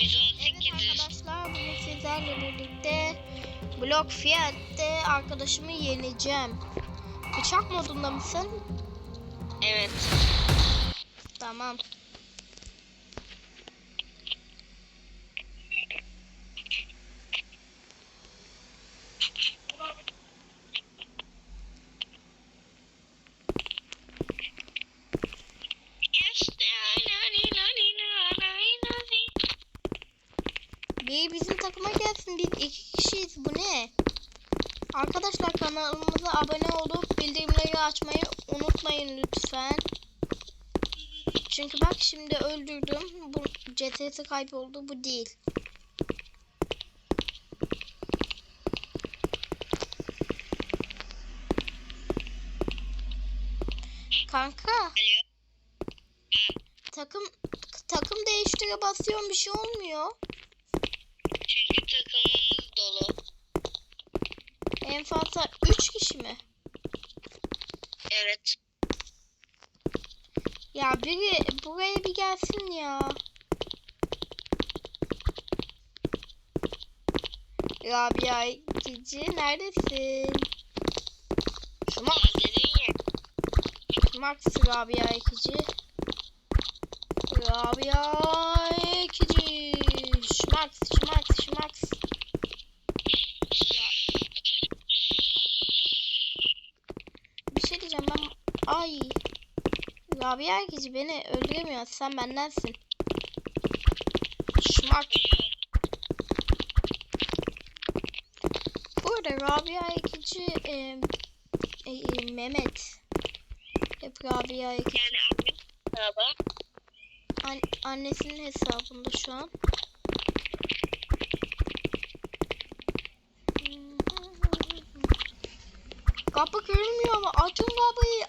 118 Evet arkadaşlar bugün sizlerle birlikte blok fiyatte arkadaşımı yeneceğim. Bıçak modunda mısın? Evet. Tamam. Bir bizim takıma gelsin. Biz iki kişiyiz. Bu ne? Arkadaşlar kanalımıza abone olup bildirimleri açmayı unutmayın lütfen. Çünkü bak şimdi öldürdüm. Bu CTS kayboldu. Bu değil. Kanka Alo. takım takım değiştire basıyorum bir şey olmuyor. En fazla 3 kişi mi? Evet. Ya biri buraya bir gelsin ya. Rabia Gici neredesin? Ya. Şumax Rabia Ekici. Rabia Ekici. Şumax, Şumax, Şumax. Ya. Bir şey diyeceğim ben. Ay. Rabia Ekici beni öldüremiyor. Sen bendensin. Biliyorum. Bu arada Rabia Ekici e, e, Mehmet. Hep Rabia Ekici. Yani hesabı. An- annesinin hesabında şu an. Kapı kırılmıyor ama açın kapıyı.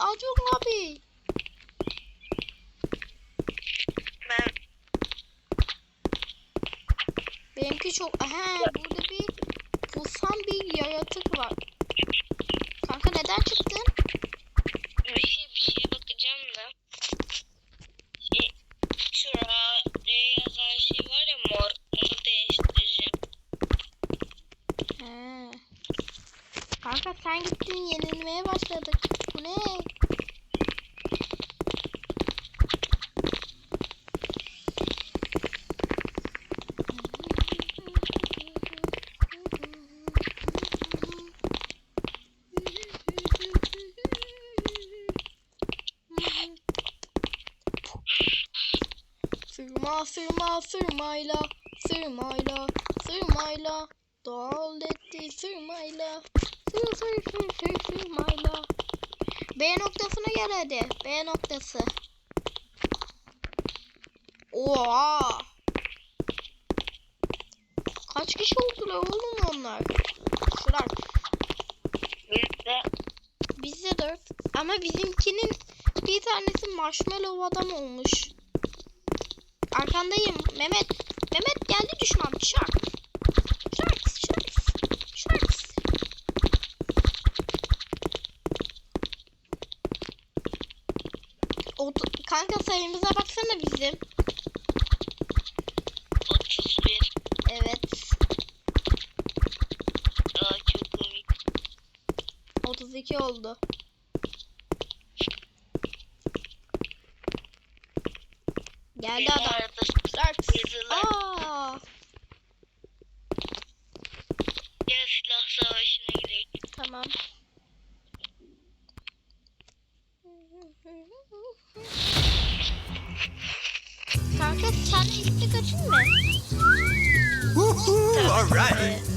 Benimki çok... Aha burada bir pusan bir yaratık var. Kanka neden çıktın? bir şey bir şeye bakacağım da. Şey, şuraya yazan şey var ya mor. Onu değiştireceğim. He. Kanka sen gittin yenilmeye başladık. Bu ne? Sırma sırma sırmayla sırmayla sırmayla dal etti sırmayla sır sır sır sır sırmayla B noktasına gel hadi. B noktası. Oha. Kaç kişi oldular oğlum onlar? Şurak. Bir de Bizde dört. Ama bizimkinin bir tanesi marshmallow adam olmuş Arkandayım Mehmet. Mehmet geldi düşman. Şak. Şak. Şak. Şak. Kanka sayımıza baksana bizim. 31. Evet. Aa çok komik. 32 oldu. Geldi adam. arada Şak. Yazılar. Aa. Gel silah savaşına gidelim. Tamam. Kanka sen istek açın mı? Woohoo! All right. Ee,